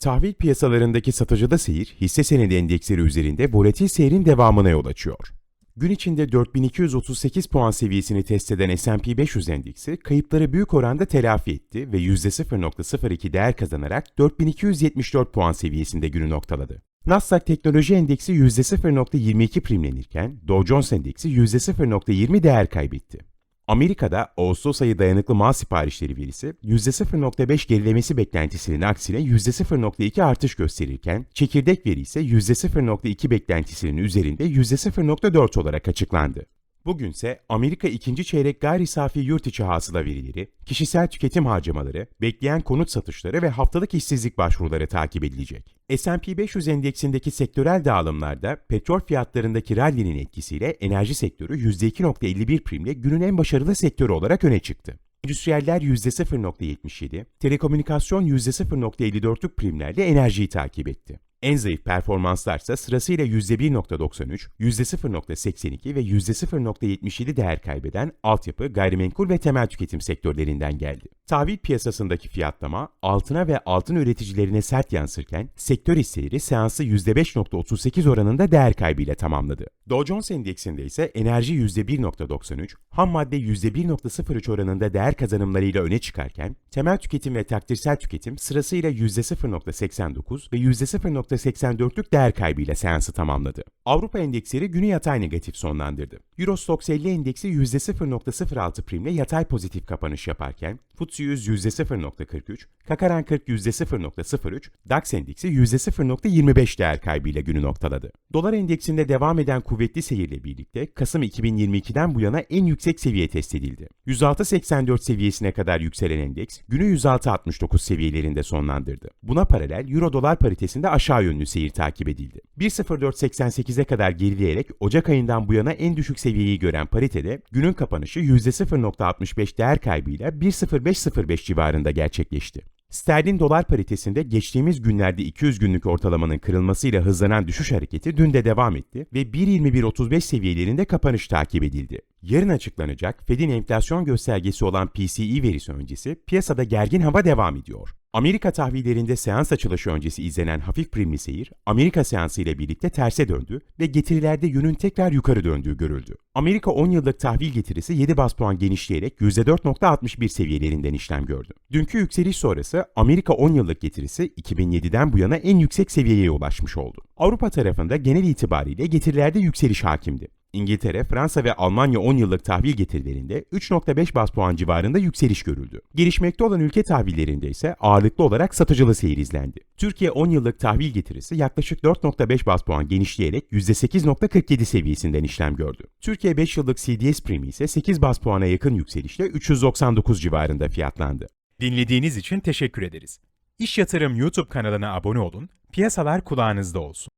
Tahvil piyasalarındaki satıcıda seyir, hisse senedi endeksleri üzerinde volatil seyrin devamına yol açıyor. Gün içinde 4238 puan seviyesini test eden S&P 500 endeksi kayıpları büyük oranda telafi etti ve %0.02 değer kazanarak 4274 puan seviyesinde günü noktaladı. Nasdaq Teknoloji Endeksi %0.22 primlenirken Dow Jones Endeksi %0.20 değer kaybetti. Amerika'da Ağustos ayı dayanıklı mal siparişleri verisi %0.5 gerilemesi beklentisinin aksine %0.2 artış gösterirken çekirdek veri ise %0.2 beklentisinin üzerinde %0.4 olarak açıklandı. Bugünse Amerika ikinci çeyrek gayri safi yurt içi hasıla verileri, kişisel tüketim harcamaları, bekleyen konut satışları ve haftalık işsizlik başvuruları takip edilecek. S&P 500 endeksindeki sektörel dağılımlarda petrol fiyatlarındaki rallinin etkisiyle enerji sektörü %2.51 primle günün en başarılı sektörü olarak öne çıktı. Endüstriyeller %0.77, telekomünikasyon %0.54'lük primlerle enerjiyi takip etti. En zayıf performanslarsa sırasıyla %1.93, %0.82 ve %0.77 değer kaybeden altyapı, gayrimenkul ve temel tüketim sektörlerinden geldi. Tahvil piyasasındaki fiyatlama altına ve altın üreticilerine sert yansırken sektör hisseleri seansı %5.38 oranında değer kaybıyla tamamladı. Dow Jones Endeksinde ise enerji %1.93, ham madde %1.03 oranında değer kazanımlarıyla öne çıkarken temel tüketim ve takdirsel tüketim sırasıyla %0.89 ve %0.84'lük değer kaybıyla seansı tamamladı. Avrupa endeksleri günü yatay negatif sonlandırdı. Eurostoxx 50 endeksi %0.06 primle yatay pozitif kapanış yaparken FTSE 100 %0.43, Kakaran 40 %0.03, DAX endeksi %0.25 değer kaybıyla günü noktaladı. Dolar endeksinde devam eden kuvvetli seyirle birlikte Kasım 2022'den bu yana en yüksek seviye test edildi. 106.84 seviyesine kadar yükselen endeks günü 106.69 seviyelerinde sonlandırdı. Buna paralel Euro dolar paritesinde aşağı yönlü seyir takip edildi. 1.0488'e kadar gerileyerek Ocak ayından bu yana en düşük seviyeyi gören paritede günün kapanışı %0.65 değer kaybıyla 1.0505 civarında gerçekleşti. Sterlin dolar paritesinde geçtiğimiz günlerde 200 günlük ortalamanın kırılmasıyla hızlanan düşüş hareketi dün de devam etti ve 1.2135 seviyelerinde kapanış takip edildi. Yarın açıklanacak Fed'in enflasyon göstergesi olan PCE verisi öncesi piyasada gergin hava devam ediyor. Amerika tahvillerinde seans açılışı öncesi izlenen hafif primli seyir, Amerika seansı ile birlikte terse döndü ve getirilerde yönün tekrar yukarı döndüğü görüldü. Amerika 10 yıllık tahvil getirisi 7 bas puan genişleyerek %4.61 seviyelerinden işlem gördü. Dünkü yükseliş sonrası Amerika 10 yıllık getirisi 2007'den bu yana en yüksek seviyeye ulaşmış oldu. Avrupa tarafında genel itibariyle getirilerde yükseliş hakimdi. İngiltere, Fransa ve Almanya 10 yıllık tahvil getirilerinde 3.5 bas puan civarında yükseliş görüldü. Gelişmekte olan ülke tahvillerinde ise ağırlıklı olarak satıcılı seyir izlendi. Türkiye 10 yıllık tahvil getirisi yaklaşık 4.5 bas puan genişleyerek %8.47 seviyesinden işlem gördü. Türkiye 5 yıllık CDS primi ise 8 bas puana yakın yükselişle 399 civarında fiyatlandı. Dinlediğiniz için teşekkür ederiz. İş Yatırım YouTube kanalına abone olun, piyasalar kulağınızda olsun.